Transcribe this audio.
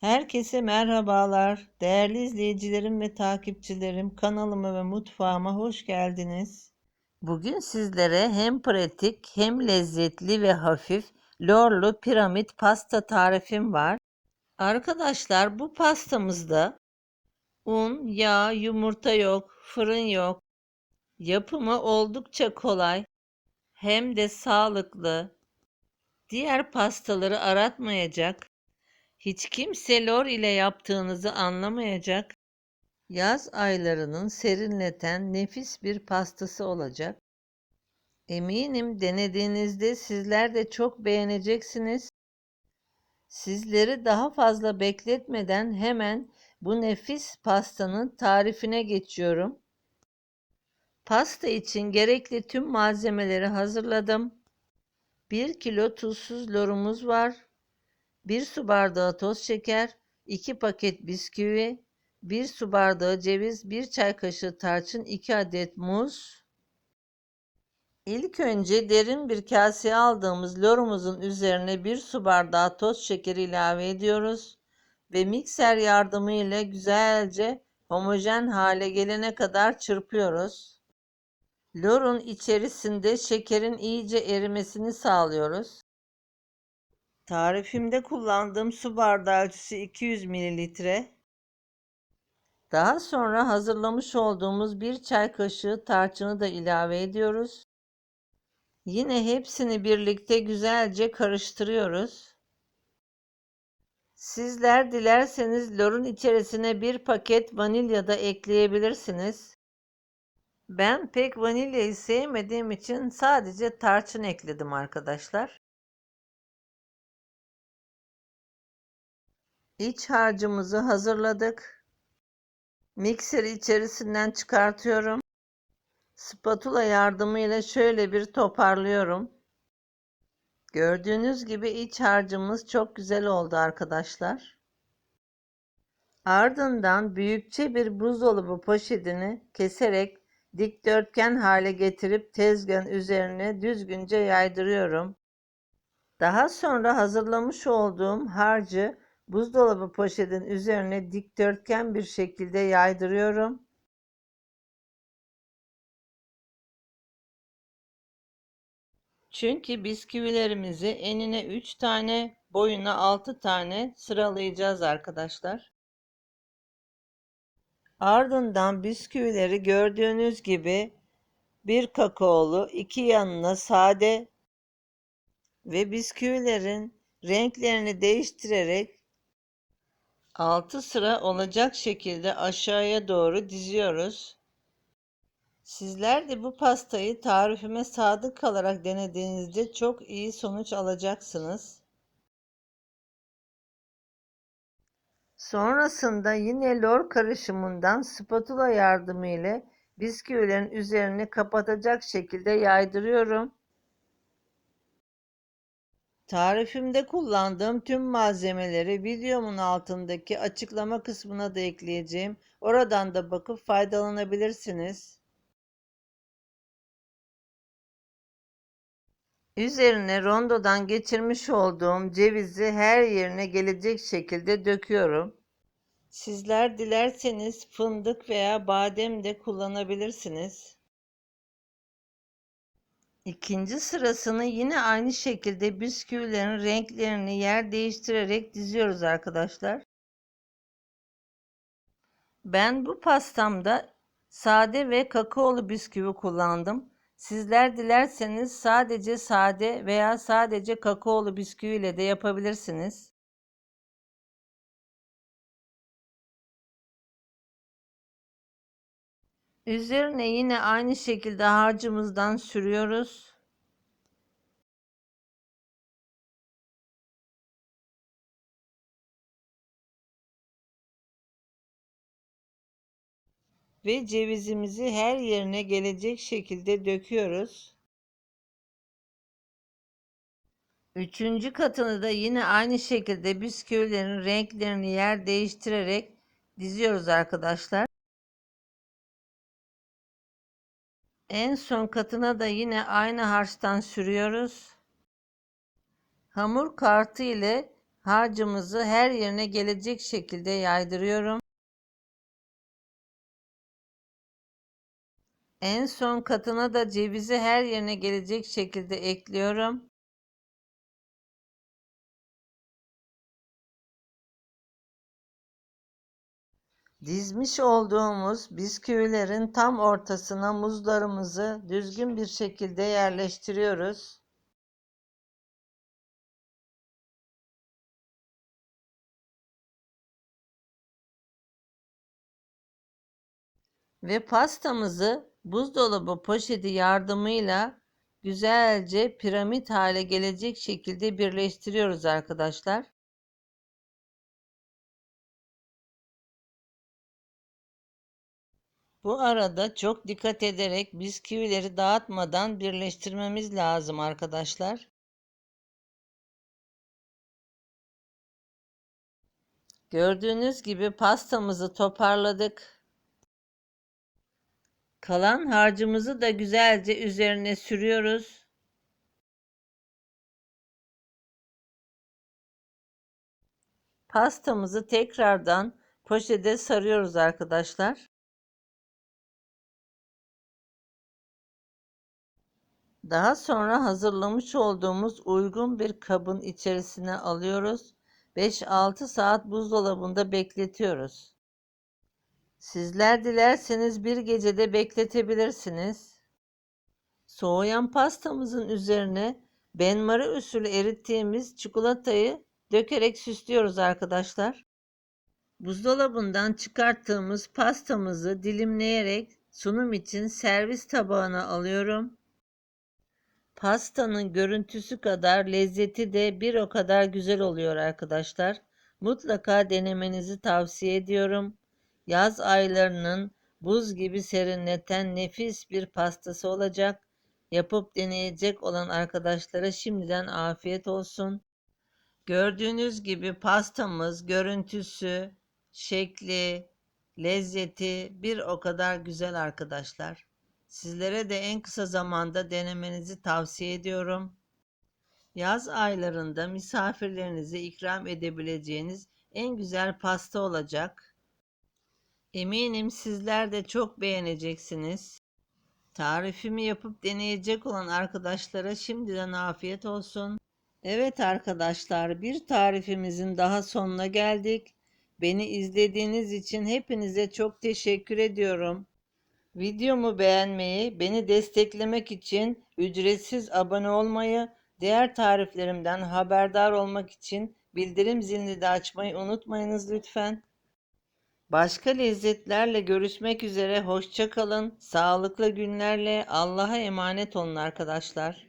Herkese merhabalar. Değerli izleyicilerim ve takipçilerim, kanalıma ve mutfağıma hoş geldiniz. Bugün sizlere hem pratik hem lezzetli ve hafif lorlu piramit pasta tarifim var. Arkadaşlar bu pastamızda un, yağ, yumurta yok, fırın yok. Yapımı oldukça kolay hem de sağlıklı. Diğer pastaları aratmayacak hiç kimse lor ile yaptığınızı anlamayacak. Yaz aylarının serinleten nefis bir pastası olacak. Eminim denediğinizde sizler de çok beğeneceksiniz. Sizleri daha fazla bekletmeden hemen bu nefis pastanın tarifine geçiyorum. Pasta için gerekli tüm malzemeleri hazırladım. 1 kilo tuzsuz lorumuz var. 1 su bardağı toz şeker, 2 paket bisküvi, 1 su bardağı ceviz, 1 çay kaşığı tarçın, 2 adet muz. İlk önce derin bir kaseye aldığımız lorumuzun üzerine 1 su bardağı toz şekeri ilave ediyoruz ve mikser yardımıyla güzelce homojen hale gelene kadar çırpıyoruz. Lorun içerisinde şekerin iyice erimesini sağlıyoruz. Tarifimde kullandığım su bardağı ölçüsü 200 mililitre. Daha sonra hazırlamış olduğumuz bir çay kaşığı tarçını da ilave ediyoruz. Yine hepsini birlikte güzelce karıştırıyoruz. Sizler dilerseniz lorun içerisine bir paket vanilya da ekleyebilirsiniz. Ben pek vanilyayı sevmediğim için sadece tarçın ekledim arkadaşlar. İç harcımızı hazırladık. Mikseri içerisinden çıkartıyorum. Spatula yardımıyla şöyle bir toparlıyorum. Gördüğünüz gibi iç harcımız çok güzel oldu arkadaşlar. Ardından büyükçe bir buzdolabı poşetini keserek dikdörtgen hale getirip tezgahın üzerine düzgünce yaydırıyorum. Daha sonra hazırlamış olduğum harcı Buzdolabı poşetin üzerine dikdörtgen bir şekilde yaydırıyorum. Çünkü bisküvilerimizi enine 3 tane, boyuna 6 tane sıralayacağız arkadaşlar. Ardından bisküvileri gördüğünüz gibi bir kakaolu, iki yanına sade ve bisküvilerin renklerini değiştirerek 6 sıra olacak şekilde aşağıya doğru diziyoruz. Sizler de bu pastayı tarifime sadık kalarak denediğinizde çok iyi sonuç alacaksınız. Sonrasında yine lor karışımından spatula yardımıyla bisküvilerin üzerini kapatacak şekilde yaydırıyorum. Tarifimde kullandığım tüm malzemeleri videomun altındaki açıklama kısmına da ekleyeceğim. Oradan da bakıp faydalanabilirsiniz. Üzerine rondodan geçirmiş olduğum cevizi her yerine gelecek şekilde döküyorum. Sizler dilerseniz fındık veya badem de kullanabilirsiniz. İkinci sırasını yine aynı şekilde bisküvilerin renklerini yer değiştirerek diziyoruz arkadaşlar. Ben bu pastamda sade ve kakaolu bisküvi kullandım. Sizler dilerseniz sadece sade veya sadece kakaolu bisküvi ile de yapabilirsiniz. Üzerine yine aynı şekilde harcımızdan sürüyoruz. Ve cevizimizi her yerine gelecek şekilde döküyoruz. Üçüncü katını da yine aynı şekilde bisküvilerin renklerini yer değiştirerek diziyoruz arkadaşlar. En son katına da yine aynı harçtan sürüyoruz. Hamur kartı ile Harcımızı her yerine gelecek şekilde yaydırıyorum. En son katına da cevizi her yerine gelecek şekilde ekliyorum. Dizmiş olduğumuz bisküvilerin tam ortasına muzlarımızı düzgün bir şekilde yerleştiriyoruz. Ve pastamızı buzdolabı poşeti yardımıyla güzelce piramit hale gelecek şekilde birleştiriyoruz arkadaşlar. Bu arada çok dikkat ederek bisküvileri dağıtmadan birleştirmemiz lazım arkadaşlar. Gördüğünüz gibi pastamızı toparladık. Kalan harcımızı da güzelce üzerine sürüyoruz. Pastamızı tekrardan poşete sarıyoruz arkadaşlar. Daha sonra hazırlamış olduğumuz uygun bir kabın içerisine alıyoruz. 5-6 saat buzdolabında bekletiyoruz. Sizler dilerseniz bir gecede bekletebilirsiniz. Soğuyan pastamızın üzerine benmari usulü erittiğimiz çikolatayı dökerek süslüyoruz arkadaşlar. Buzdolabından çıkarttığımız pastamızı dilimleyerek sunum için servis tabağına alıyorum. Pastanın görüntüsü kadar lezzeti de bir o kadar güzel oluyor arkadaşlar. Mutlaka denemenizi tavsiye ediyorum. Yaz aylarının buz gibi serinleten nefis bir pastası olacak. Yapıp deneyecek olan arkadaşlara şimdiden afiyet olsun. Gördüğünüz gibi pastamız görüntüsü, şekli, lezzeti bir o kadar güzel arkadaşlar. Sizlere de en kısa zamanda denemenizi tavsiye ediyorum. Yaz aylarında misafirlerinize ikram edebileceğiniz en güzel pasta olacak. Eminim sizler de çok beğeneceksiniz. Tarifimi yapıp deneyecek olan arkadaşlara şimdiden afiyet olsun. Evet arkadaşlar bir tarifimizin daha sonuna geldik. Beni izlediğiniz için hepinize çok teşekkür ediyorum. Videomu beğenmeyi, beni desteklemek için ücretsiz abone olmayı, diğer tariflerimden haberdar olmak için bildirim zilini de açmayı unutmayınız lütfen. Başka lezzetlerle görüşmek üzere. Hoşça kalın. Sağlıklı günlerle Allah'a emanet olun arkadaşlar.